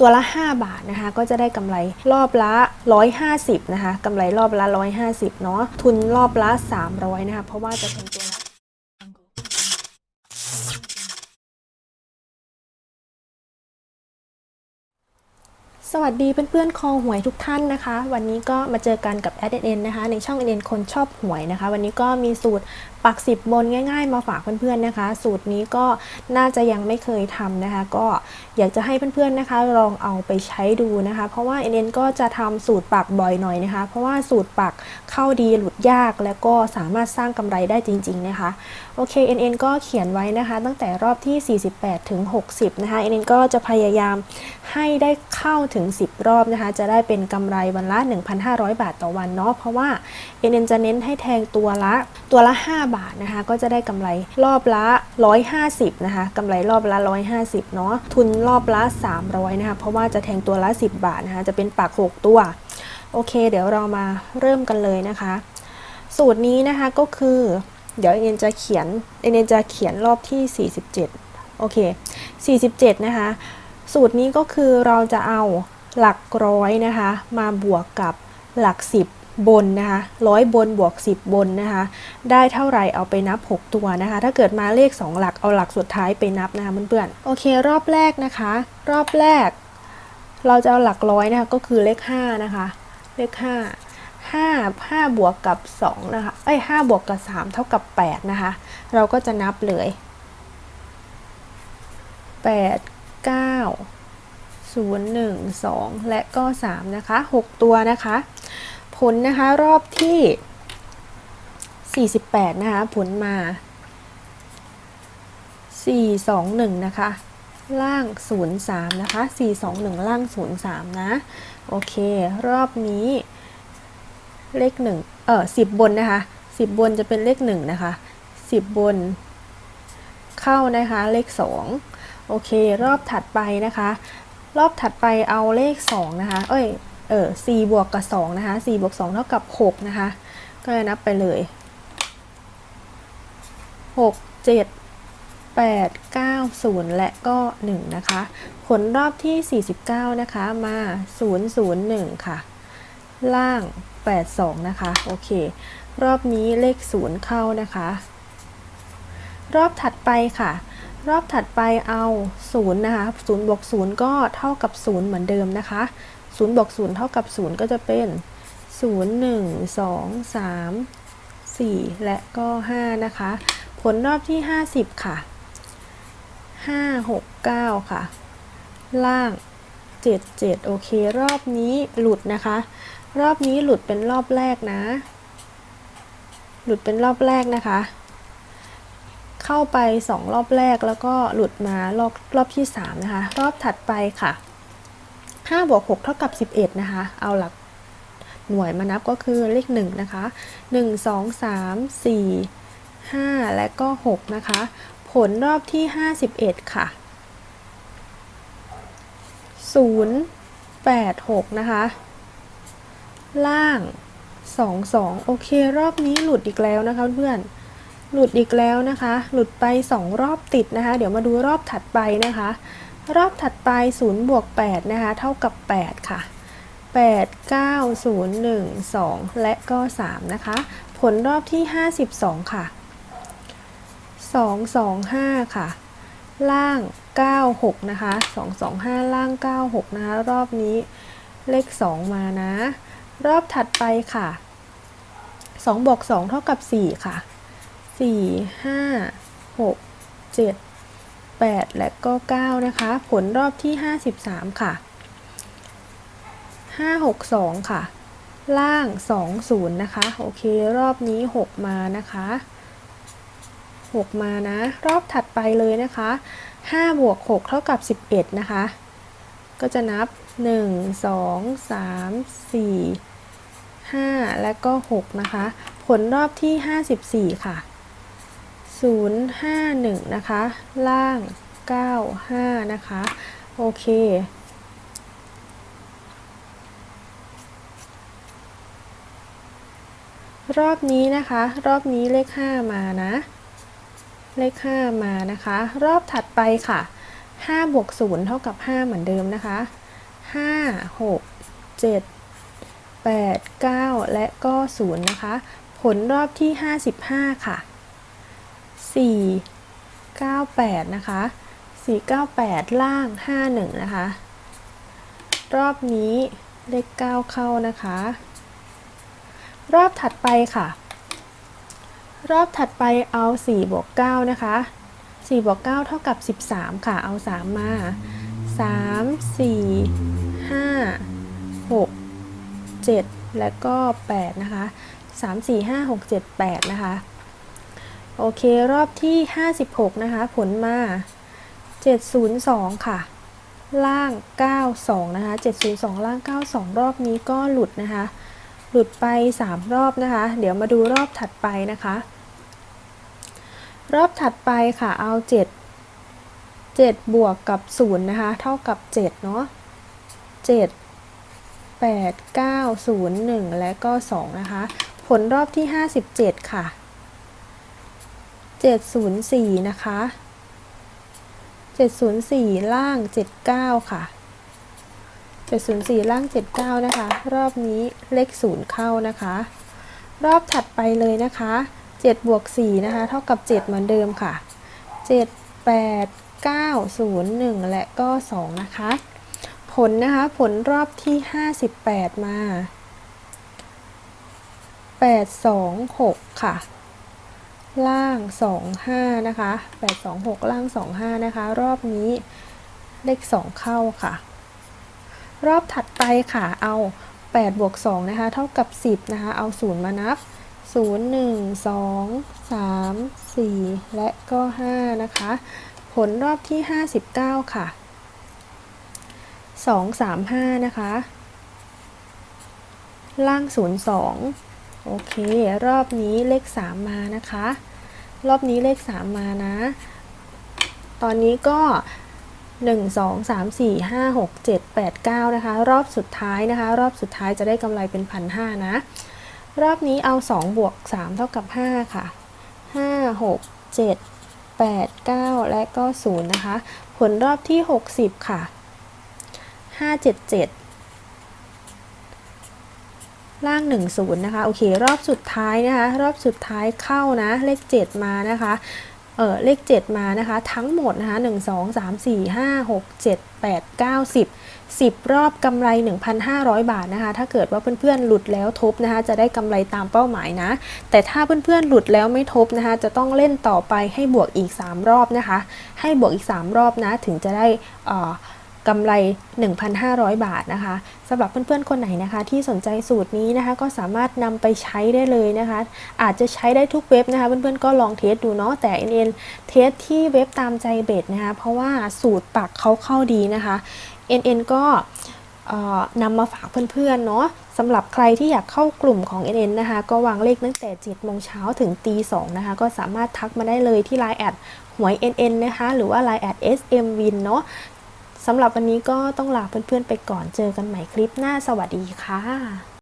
ตัวละ 5 บาทนะคะ ก็จะได้กำไรรอบละ 150 นะคะกำไรรอบละ 150 เนาะทุนรอบละ 300 นะคะ เพราะว่าจะเป็นตัวละ สวัสดีเพื่อนๆ คอหวยทุกท่านนะคะ วันนี้ก็มาเจอกันกับ a d n นนะคะ ในช่อง n n คนชอบหวยนะคะ วันนี้ก็มีสูตรปักสิบบนง่ายๆ มาฝากเพื่อนๆนะคะ สูตรนี้ก็น่าจะยังไม่เคยทำนะคะ ก็อยากจะให้เพื่อนๆนะคะ ลองเอาไปใช้ดูนะคะ เพราะว่า n n ก็จะทำสูตรปักบ่อยหน่อยนะคะ เพราะว่าสูตรปักเข้าดีหลุดยาก และก็สามารถสร้างกำไรได้จริง ๆนะคะโอเค NN ก็เขียนไว้นะคะ ตั้งแต่รอบที่ 48ถึง60นะคะ NN ก็จะพยายามให้ได้เข้าถึง10 รอบนะคะ จะได้เป็นกำไรวันละ 1,500 บาทต่อวันเนาะเพราะว่า NN จะเน้นให้แทงตัวละตัวละ 5 บาทนะคะ ก็จะได้กำไรรอบละ 150 นะคะกำไรรอบละ 150 เนาะทุนรอบละ 300 นะคะ เพราะว่าจะแทงตัวละ 10 บาทนะคะ จะเป็นปัก6 ตัว โอเค เดี๋ยวเรามาเริ่มกันเลยนะคะ สูตรนี้นะคะก็คือ เดี๋ยวเอ็นจะเขียนเอ็นจะเขียนรอบที่ 47 โอเค 47 นะคะ สูตรนี้ก็คือเราจะเอา หลักร้อยนะคะ มาบวกกับหลัก 10 บนนะคะร้อยบนบวก 10 บนนะคะ ได้เท่าไหร่เอาไปนับ 6 ตัวนะคะ ถ้าเกิดมาเลข 2 หลักเอาหลักสุดท้ายไปนับนะคะเพื่อนๆโอเค รอบแรกนะคะ รอบแรก เราจะเอาหลักร้อยนะคะก็คือเลข5นะคะเลข5 5 5บวกกับ2นะคะเอ้ย5บวกกับ 3 เท่ากับ 8 นะคะ เราก็จะนับเลย 8 9 0 1 2 และก็ 3 นะคะ 6 ตัวนะคะ ผลนะคะรอบที่ 48 นะคะ ผลมา 4 2 1 นะคะ ล่าง 0 3 นะคะ 4 2 1 ล่าง 0 3 นะ โอเค รอบนี้เลขหนึ่งเออสิบบนนะคะสิบบนจะเป็นเลขหนึ่งนะคะสิบบนเข้านะคะเลขสองโอเค รอบถัดไปนะคะ รอบถัดไปเอาเลขสองนะคะ เอ้ย เออสี่บวกกับสองนะคะสี่บวกสองเท่ากับหกนะคะ ก็จะนับไปเลยหกเจ็ดแปดเก้าศูนย์และก็หนึ่งนะคะ ผลรอบที่ 49 นะคะมา 001 ค่ะ ล่าง 82 นะคะ โอเค รอบนี้เลข 0 เข้านะคะ รอบถัดไปค่ะ รอบถัดไปเอา0นะคะ0บวก0ก็เท่ากับ 0 เหมือนเดิมนะคะ0บวก0เท่ากับ 0 ก็จะเป็น 0 1 2 3 4 และก็ 5 นะคะ ผลรอบที่ 50 ค่ะ 5 6 9 ค่ะ ล่าง 7 7 โอเค รอบนี้หลุดนะคะ รอบนี้หลุดเป็นรอบแรกนะ หลุดเป็นรอบแรกนะคะ เข้าไป 2 รอบแรกแล้วก็หลุดมารอบรอบที่ 3 นะคะ รอบถัดไปค่ะ5บวก6เท่ากับ 11 นะคะ เอาหลักหน่วยมานับก็คือเลข1นะคะ 1 2 3 4 5 และก็ 6 นะคะ ผลรอบที่ 51 ค่ะ 0 8 6 นะคะ ล่าง 2 2 โอเค รอบนี้หลุดอีกแล้วนะคะเพื่อน หลุดอีกแล้วนะคะ หลุดไป 2 รอบติดนะคะ เดี๋ยวมาดูรอบถัดไปนะคะ รอบถัดไป0บวก8นะคะ เท่ากับ 8 ค่ะ 8 9 0 1 2 และก็ 3 นะคะ ผลรอบที่ 52 ค่ะ 2 2 5 ค่ะ ล่าง 96 นะคะ 225 ล่าง 96 นะคะ รอบนี้เลข 2 มานะ รอบถัดไปค่ะ2บวก2เท่ากับ 4 ค่ะ 4 5 6 7 8และก็9นะคะ ผลรอบที่53ค่ะ5 6 2ค่ะ ล่าง2 0นะคะ โอเค รอบนี้6มานะคะ6มานะ รอบถัดไปเลยนะคะ5บวก6เท่ากับ11นะคะ ก็จะนับ1 2 3 4 5และก็6นะคะ ผลรอบที่54ค่ะ 0 5 1 นะคะ ล่าง 9 5 นะคะ โอเครอบนี้นะคะ รอบนี้เลข 5 มานะ เลข 5 มานะคะ รอบถัดไปค่ะ5บวก0เท่ากับ 5 เหมือนเดิมนะคะห้าหกเจ็ดแปดเก้าและก็ศูนย์นะคะ ผลรอบที่ห้าสิบห้าค่ะ สี่เก้าแปดนะคะสี่เก้าแปดล่างห้าหนึ่งนะคะ รอบนี้เลขเก้าเข้านะคะ รอบถัดไปค่ะ รอบถัดไปเอา4บวก9นะคะ4บวก9เท่ากับ 13 ค่ะ เอา 3 มา 3 4 5 6 7 และก็ 8 นะคะ 3 4 5 6 7 8 นะคะ โอเครอบที่ 56 นะคะ ผลมา 702 ค่ะ ล่าง 92 นะคะ 702 ล่าง 92 รอบนี้ก็หลุดนะคะ หลุดไป 3 รอบนะคะ เดี๋ยวมาดูรอบถัดไปนะคะ รอบถัดไปค่ะ เอา 7 7 บวกกับ 0 นะคะ เท่ากับ 7 เนาะ7 8 9 0 1 และก็ 2 นะคะ ผลรอบที่ 57 ค่ะ 704 นะคะ 704 ล่าง 79 ค่ะ 704 ล่าง 79 นะคะ รอบนี้เลข 0 เข้านะคะ รอบถัดไปเลยนะคะ 7 บวก 4 นะคะ เท่ากับ 7 เหมือนเดิมค่ะ 7 8 9 0 1 และก็ 2 นะคะ ผลนะคะ ผลรอบที่ 58 มา 8 2 6 ค่ะ ล่าง 2 5 นะคะ 8 2 6 ล่าง 2 5 นะคะ รอบนี้เลข 2 เข้าค่ะ รอบถัดไปค่ะ เอา 8 บวก 2 นะคะ เท่ากับ 10 นะคะ เอา 0 มานับ 0 1 2 3 4 และก็ 5 นะคะ ผลรอบที่ 59 ค่ะ 2 3 5 นะคะ ล่าง 0 2 โอเค รอบนี้เลข 3 มานะคะ รอบนี้เลข 3 มานะ ตอนนี้ก็ 1 2 3 4 5 6 7 8 9 นะคะ รอบสุดท้ายนะคะ รอบสุดท้ายจะได้กำไรเป็นพันห้านะ รอบนี้เอา 2 บวก 3 เท่ากับ 5 ค่ะ 5 6 7 8 9 และก็ 0 นะคะ ผลรอบที่ 60 ค่ะ 5 7 7 ล่าง 1 0 นะคะ โอเค รอบสุดท้ายนะคะ รอบสุดท้ายเข้านะ เลข 7 มานะคะ เออเลข 7 มานะคะ ทั้งหมดนะคะ1 2 3 4 5 6 7 8 9 10 10 รอบกำไร 1,500 บาทนะคะ ถ้าเกิดว่าเพื่อนๆ หลุดแล้วทบนะคะ จะได้กำไรตามเป้าหมายนะ แต่ถ้าเพื่อนๆ หลุดแล้วไม่ทบนะคะ จะต้องเล่นต่อไปให้บวกอีก 3 รอบนะคะ ให้บวกอีก 3 รอบนะ ถึงจะได้อ่อ กำไร 1,500 บาทนะคะสำหรับเพื่อนๆคนไหนนะคะ ที่สนใจสูตรนี้นะคะ ก็สามารถนำไปใช้ได้เลยนะคะ อาจจะใช้ได้ทุกเว็บนะคะ เพื่อนๆก็ลองเทสดูเนาะแต่ NN เทสที่เว็บตามใจเบ็ดนะคะ เพราะว่าสูตรปักเขาเข้าดีนะคะ NN ก็เอ่อนำมาฝากเพื่อนๆเนาะสำหรับใครที่อยากเข้ากลุ่มของ NN นะคะ ก็วางเลขตั้งแต่7โมงเช้าถึงตี2นะคะ ก็สามารถทักมาได้เลยที่ Line แอดหวย NN นะคะ หรือว่า Line แอด SM Win เนาะ สำหรับวันนี้ก็ต้องลาเพื่อนๆไปก่อนเจอกันใหม่คลิปหน้าสวัสดีค่ะ